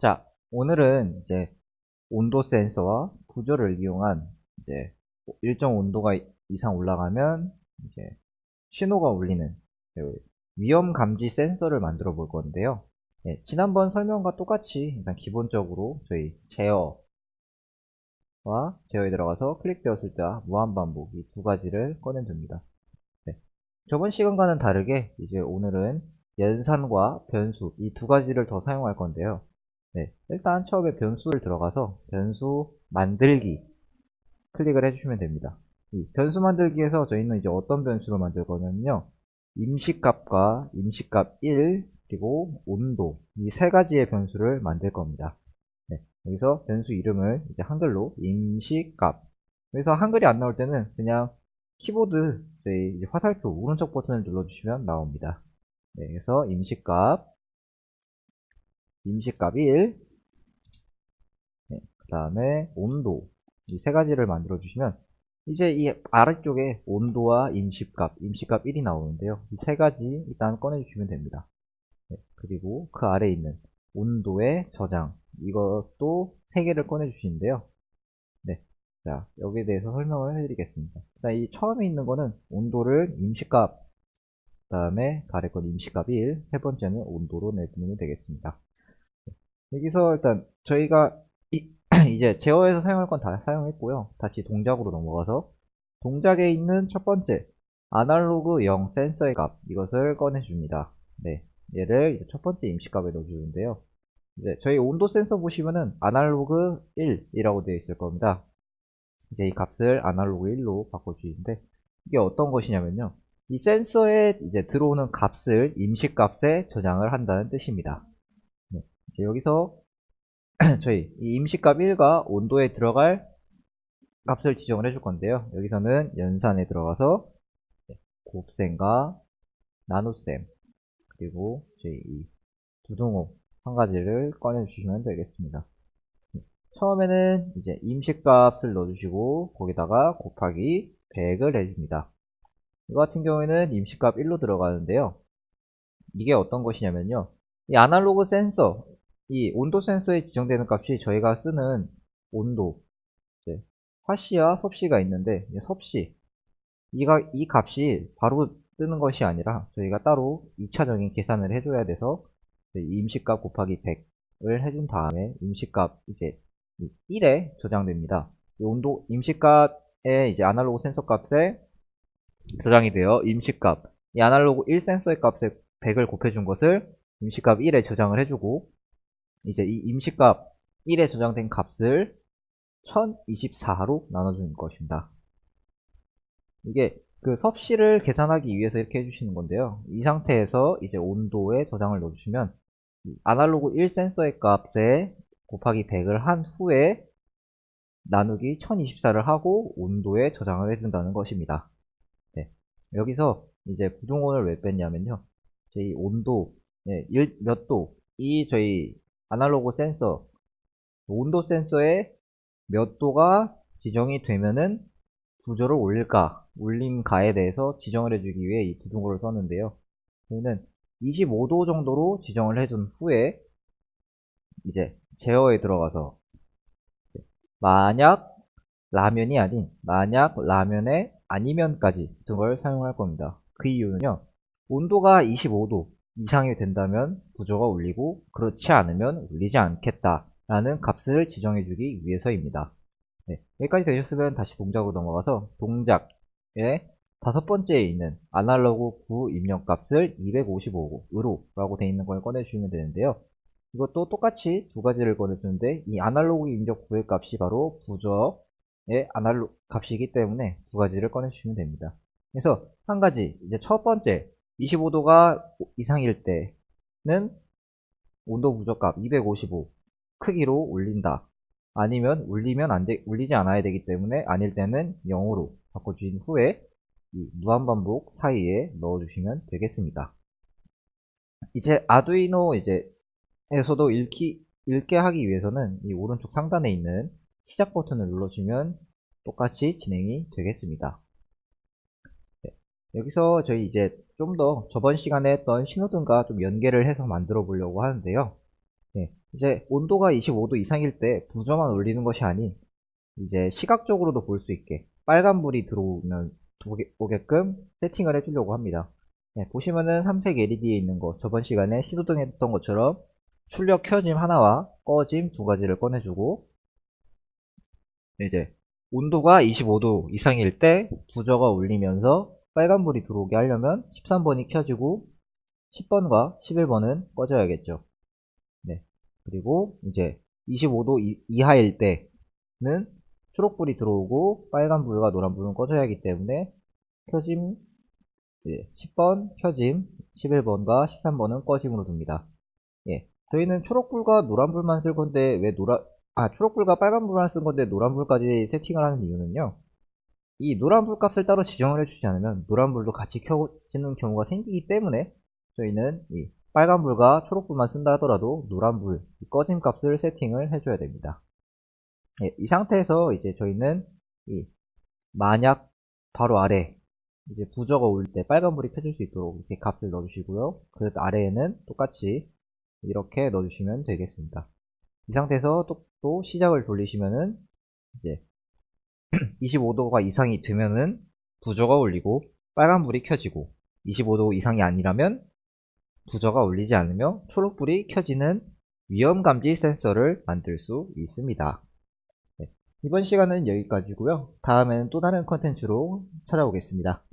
자, 오늘은 이제 온도 센서와 구조를 이용한 이제 일정 온도가 이상 올라가면 이제 신호가 울리는 그 위험 감지 센서를 만들어 볼 건데요. 예, 지난번 설명과 똑같이 일단 기본적으로 저희 제어와 제어에 들어가서 클릭되었을 때와 무한반복 이 두 가지를 꺼내줍니다. 네. 저번 시간과는 다르게 이제 오늘은 연산과 변수 이 두 가지를 더 사용할 건데요. 네, 일단 처음에 변수를 들어가서 변수 만들기 클릭을 해주시면 됩니다. 이 변수 만들기에서 저희는 이제 어떤 변수를 만들 거냐면요. 임시값과 임시값 1 그리고 온도 이 세 가지의 변수를 만들 겁니다. 네, 여기서 변수 이름을 이제 한글로 임시값 여기서 한글이 안 나올 때는 그냥 키보드 저희 화살표 오른쪽 버튼을 눌러주시면 나옵니다. 네, 그래서 임시값 임시값 1, 네, 그 다음에 온도 이 세 가지를 만들어 주시면 이제 이 아래쪽에 온도와 임시값, 임시값 1이 나오는데요. 이 세 가지 일단 꺼내 주시면 됩니다. 네, 그리고 그 아래에 있는 온도의 저장 이것도 세 개를 꺼내 주시는데요. 네, 자 여기에 대해서 설명을 해드리겠습니다. 자, 이 처음에 있는 거는 온도를 임시값 그 다음에 가래 건 임시값 1, 세 번째는 온도로 내주면 되겠습니다. 여기서 일단 저희가 이, 제 제어에서 사용할 건 다 사용했고요. 다시 동작으로 넘어가서 동작에 있는 첫 번째 아날로그 0 센서의 값 이것을 꺼내줍니다. 네, 얘를 첫 번째 임시값에 넣어주는데요. 이제 저희 온도 센서 보시면은 아날로그 1이라고 되어 있을 겁니다. 이제 이 값을 아날로그 1로 바꿔주시는데 이게 어떤 것이냐면요. 이 센서에 이제 들어오는 값을 임시값에 저장을 한다는 뜻입니다. 이제 여기서 저희 이 임시값 1과 온도에 들어갈 값을 지정을 해줄 건데요. 여기서는 연산에 들어가서 곱셈과 나눗셈 그리고 저희 이 부등호 한 가지를 꺼내 주시면 되겠습니다. 처음에는 이제 임시값을 넣어주시고 거기다가 곱하기 100을 해줍니다. 이거 같은 경우에는 임시값 1로 들어가는데요. 이게 어떤 것이냐면요. 이 아날로그 센서, 이 온도 센서에 지정되는 값이 저희가 쓰는 온도, 화씨와 섭씨가 있는데 섭씨, 이가, 이 값이 바로 뜨는 것이 아니라 저희가 따로 2차적인 계산을 해줘야 돼서 임시값 곱하기 100을 해준 다음에 임시값 이제 1에 저장됩니다. 온도 임시값의 이제 아날로그 센서 값에 저장이 되어 임시값 이 아날로그 1 센서의 값에 100을 곱해준 것을 임시값 1에 저장을 해주고 이제 이 임시값 1에 저장된 값을 1024로 나눠주는 것입니다. 이게 그 섭씨를 계산하기 위해서 이렇게 해주시는 건데요. 이 상태에서 이제 온도에 저장을 넣어주시면 아날로그 1 센서의 값에 곱하기 100을 한 후에 나누기 1024를 하고 온도에 저장을 해준다는 것입니다. 네. 여기서 이제 부등원을 왜 뺐냐면요. 저희 온도, 네, 몇 도, 이 저희 아날로그 센서, 온도 센서에 몇 도가 지정이 되면은 구조를 올릴까, 올림가에 대해서 지정을 해주기 위해 이 부등호를 썼는데요. 저희는 25도 정도로 지정을 해준 후에 이제 제어에 들어가서 만약 라면이 아닌 만약 라면의 아니면까지 등을 사용할 겁니다. 그 이유는요. 온도가 25도 이상이 된다면 구조가 울리고 그렇지 않으면 울리지 않겠다 라는 값을 지정해 주기 위해서입니다. 네, 여기까지 되셨으면 다시 동작으로 넘어가서 동작의 다섯 번째에 있는 아날로그 구 입력값을 255으로 라고 되어 있는 걸 꺼내주시면 되는데요. 이것도 똑같이 두 가지를 꺼내주는데 이 아날로그 입력 구의 값이 바로 부저의 아날로그 값이기 때문에 두 가지를 꺼내주시면 됩니다. 그래서 한 가지 이제 첫 번째 25도가 이상일 때는 온도 부저값 255 크기로 올린다. 아니면 울리면 안 돼, 울리지 않아야 되기 때문에 아닐 때는 0으로 바꿔주신 후에 이 무한반복 사이에 넣어주시면 되겠습니다. 이제 아두이노 이제 에서도 읽기, 읽게 하기 위해서는 이 오른쪽 상단에 있는 시작 버튼을 눌러주면 똑같이 진행이 되겠습니다. 네, 여기서 저희 이제 좀 더 저번 시간에 했던 신호등과 좀 연계를 해서 만들어 보려고 하는데요. 예, 이제 온도가 25도 이상일 때 부저만 올리는 것이 아닌 이제 시각적으로도 볼 수 있게 빨간불이 들어오면 오게- 오게끔 세팅을 해주려고 합니다. 예, 보시면은 삼색 LED에 있는 거 저번 시간에 시도등 했던 것처럼 출력 켜짐 하나와 꺼짐 두 가지를 꺼내주고 이제 온도가 25도 이상일 때 부저가 울리면서 빨간불이 들어오게 하려면 13번이 켜지고 10번과 11번은 꺼져야겠죠. 네. 그리고 이제 25도 이, 이하일 때는 초록불이 들어오고 빨간불과 노란불은 꺼져야 하기 때문에 켜짐 예, 10번 켜짐 11번과 13번은 꺼짐으로 둡니다. 예. 저희는 초록불과 노란불만 쓸 건데 왜 노란 아 초록불과 빨간불만 쓴 건데 노란불까지 세팅을 하는 이유는요. 이 노란불 값을 따로 지정을 해주지 않으면 노란불도 같이 켜지는 경우가 생기기 때문에 저희는 이 빨간불과 초록불만 쓴다 하더라도 노란불 이 꺼짐 값을 세팅을 해줘야 됩니다. 예, 이 상태에서 이제 저희는 이 만약 바로 아래 이제 부저가 올 때 빨간불이 켜질 수 있도록 이렇게 값을 넣어주시고요. 그 아래에는 똑같이 이렇게 넣어주시면 되겠습니다. 이 상태에서 또, 또 시작을 돌리시면은 이제 25도가 이상이 되면은 부저가 울리고 빨간불이 켜지고 25도 이상이 아니라면 부저가 울리지 않으며 초록불이 켜지는 위험감지 센서를 만들 수 있습니다. 네, 이번 시간은 여기까지고요. 다음에는 또 다른 컨텐츠로 찾아오겠습니다.